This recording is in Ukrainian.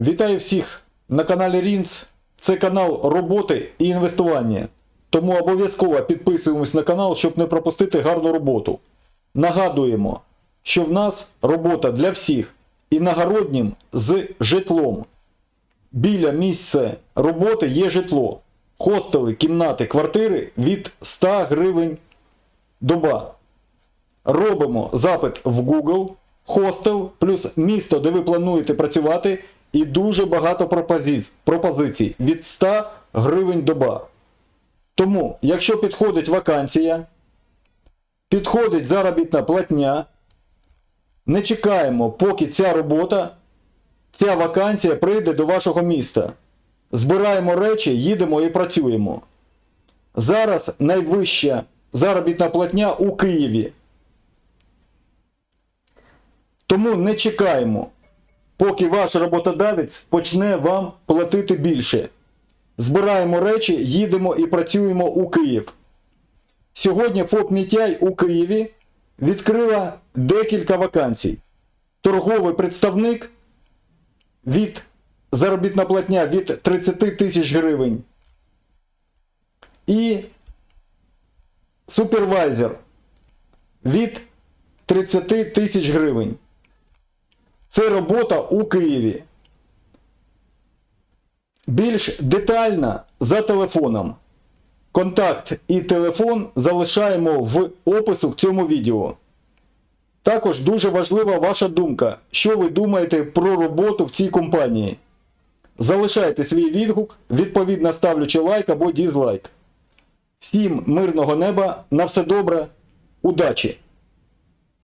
Вітаю всіх на каналі Рінц. Це канал роботи і інвестування. Тому обов'язково підписуємось на канал, щоб не пропустити гарну роботу. Нагадуємо, що в нас робота для всіх іногороднім з житлом. Біля місця роботи є житло. Хостели, кімнати, квартири від 100 гривень доба. Робимо запит в Google, хостел, плюс місто, де ви плануєте працювати, і дуже багато пропозиц- пропозицій від 100 гривень доба. Тому, якщо підходить вакансія, підходить заробітна платня, не чекаємо, поки ця робота, ця вакансія прийде до вашого міста. Збираємо речі, їдемо і працюємо. Зараз найвища заробітна платня у Києві. Тому не чекаємо, поки ваш роботодавець почне вам платити більше. Збираємо речі, їдемо і працюємо у Київ. Сьогодні ФОП Мітяй у Києві відкрила декілька вакансій. Торговий представник від заробітна платня від 30 тисяч гривень. І супервайзер від 30 тисяч гривень. Це робота у Києві. Більш детально за телефоном. Контакт і телефон залишаємо в опису к цьому відео. Також дуже важлива ваша думка, що ви думаєте про роботу в цій компанії. Залишайте свій відгук, відповідно ставлячи лайк або дізлайк. Всім мирного неба, на все добре, удачі!